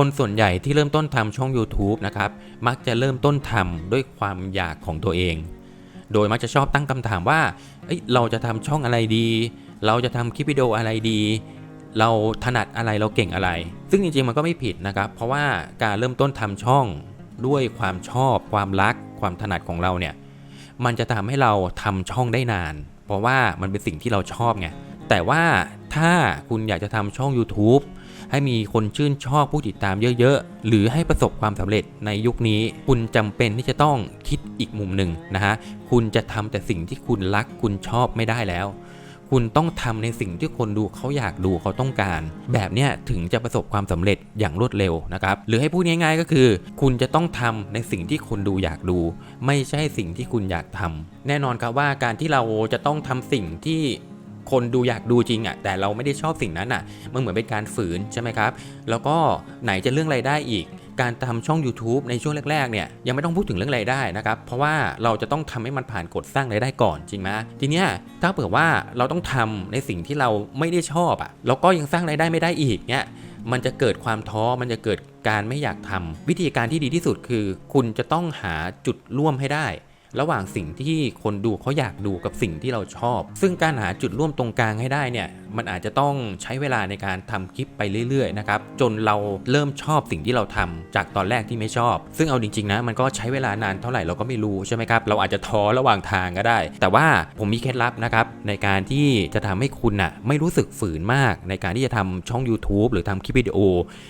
คนส่วนใหญ่ที่เริ่มต้นทำช่อง YouTube นะครับ มักจะเริ่มต้นทำด้วยความอยากของตัวเอง โดยมักจะชอบตั้งคำถามว่าเเราจะทำช่องอะไรดี เราจะทำคลิปวิดีโออะไรดี เราถนัดอะไรเราเก่งอะไร ซึ่งจริงๆมันก็ไม่ผิดนะครับ เพราะว่าการเริ่มต้นทำช่องด้วยความชอบ ความรัก ความถนัดของเราเนี่ย มันจะทำให้เราทำช่องได้นาน เพราะว่ามันเป็นสิ่งที่เราชอบไง แต่ว่าถ้าคุณอยากจะทำช่อง YouTube ให้มีคนชื่นชอบผู้ติดตามเยอะๆ หรือให้ประสบความสำเร็จในยุคนี้ คุณจำเป็นที่จะต้องคิดอีกมุมหนึ่งนะฮะคุณจะทำแต่สิ่งที่คุณรักคุณชอบไม่ได้แล้ว คุณต้องทำในสิ่งที่คนดูเขาอยากดูเขาต้องการ แบบเนี้ยถึงจะประสบความสำเร็จอย่างรวดเร็วนะครับหรือให้พูดง่ายๆก็คือ คุณจะต้องทำในสิ่งที่คนดูอยากดู ไม่ใช่สิ่งที่คุณอยากทำแน่นอนครับว่าการที่เราจะต้องทำสิ่งที่ คนดูอยากดูจริงอะ่ะแต่เราไม่ได้ชอบสิ่งนั้นอะ่ะมันเหมือนเป็นการฝืนใช่ไหมครับ แล้วก็ไหนจะเรื่องรายได้อีก การทำช่อง YouTube ในช่วงแรกๆเนี่ยยังไม่ต้องพูดถึงเรื่องรายได้นะครับเพราะว่าเราจะต้องทำให้มันผ่านกฎสร้างรายได้ก่อนจริงไหมทีเนี้ยถ้าเผื่อว่าเราต้องทำในสิ่งที่เราไม่ได้ชอบอะ่ะแล้วก็ยังสร้างรายได้ไม่ได้อีกเนี่ยมันจะเกิดความท้อ มันจะเกิดการไม่อยากทำวิธีการที่ดีที่สุดคือ คุณจะต้องหาจุดร่วมให้ได้ ระหว่างสิ่งที่คนดูเขาอยากดูกับสิ่งที่เราชอบ ซึ่งการหาจุดร่วมตรงกลางให้ได้เนี่ยมันอาจจะต้องใช้เวลาในการทำคลิปไปเรื่อยๆนะครับจนเราเริ่มชอบสิ่งที่เราทำจากตอนแรกที่ไม่ชอบ ซึ่งเอาจริงๆนะมันก็ใช้เวลานานเท่าไหร่เราก็ไม่รู้ใช่ไหมครับเราอาจจะท้อระหว่างทางก็ได้ แต่ว่าผมมีเคล็ดลับนะครับในการที่จะทำให้คุณน่ะไม่รู้สึกฝืนมาก ในการที่จะทำช่อง YouTube หรือทำคลิปวิดีโอ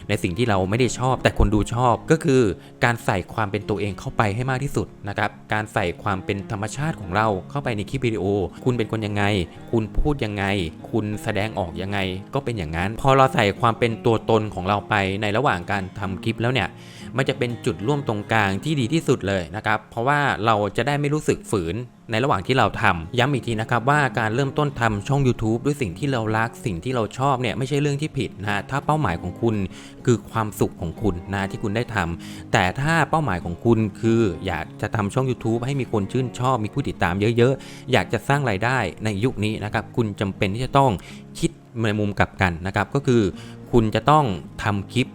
ในสิ่งที่เราไม่ได้ชอบ แต่คนดูชอบก็คือการใส่ความเป็นตัวเองเข้าไปให้มากที่สุดนะครับการใส่ความเป็นธรรมชาติของเราเข้าไปในคลิปวิดีโอ คุณเป็นคนยังไง คุณพูดยังไง คุณแสสดงออกยังไงก็เป็นอย่างนั้น พอเราใส่ความเป็นตัวตนของเราไปในระหว่างการทำคลิปแล้วเนี่ยมันจะเป็นจุดร่วมตรงกลางที่ดีที่สุดเลยนะครับ เพราะว่าเราจะได้ไม่รู้สึกฝืน ในระหว่างที่เราทำย้ำอีกทีนะครับว่าการเริ่มต้นทำช่อง YouTube ด้วยสิ่งที่เรารักสิ่งที่เราชอบเนี่ยไม่ใช่เรื่องที่ผิดนะถ้าเป้าหมายของคุณคือความสุขของคุณนะที่คุณได้ทำแต่ถ้าเป้าหมายของคุณคืออยากจะทำช่อง YouTube ให้มีคนชื่นชอบ มีผู้ติดตามเยอะๆ อยากจะสร้างรายได้ในยุคนี้นะครับคุณจำเป็นที่จะต้องคิดในมุมกลับกันนะครับก็คือคุณจะต้องทำคลิป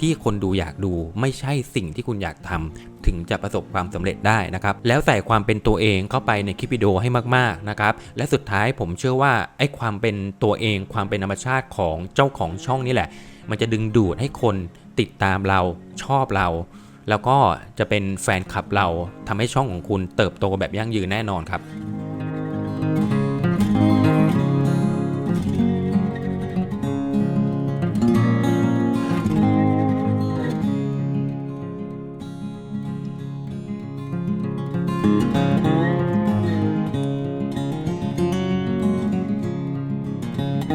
ที่คนดูอยากดูไม่ใช่สิ่งที่คุณอยากทำ ถึงจะประสบความสำเร็จได้นะครับ แล้วใส่ความเป็นตัวเองเข้าไปในคลิปวิดีโอให้มากๆนะครับ และสุดท้ายผมเชื่อว่าไอ้ความเป็นตัวเอง ความเป็นธรรมชาติของเจ้าของช่องนี่แหละ มันจะดึงดูดให้คนติดตามเราชอบเราแล้วก็จะเป็นแฟนคลับเราทำให้ช่องของคุณเติบโตแบบยั่งยืนแน่นอนครับ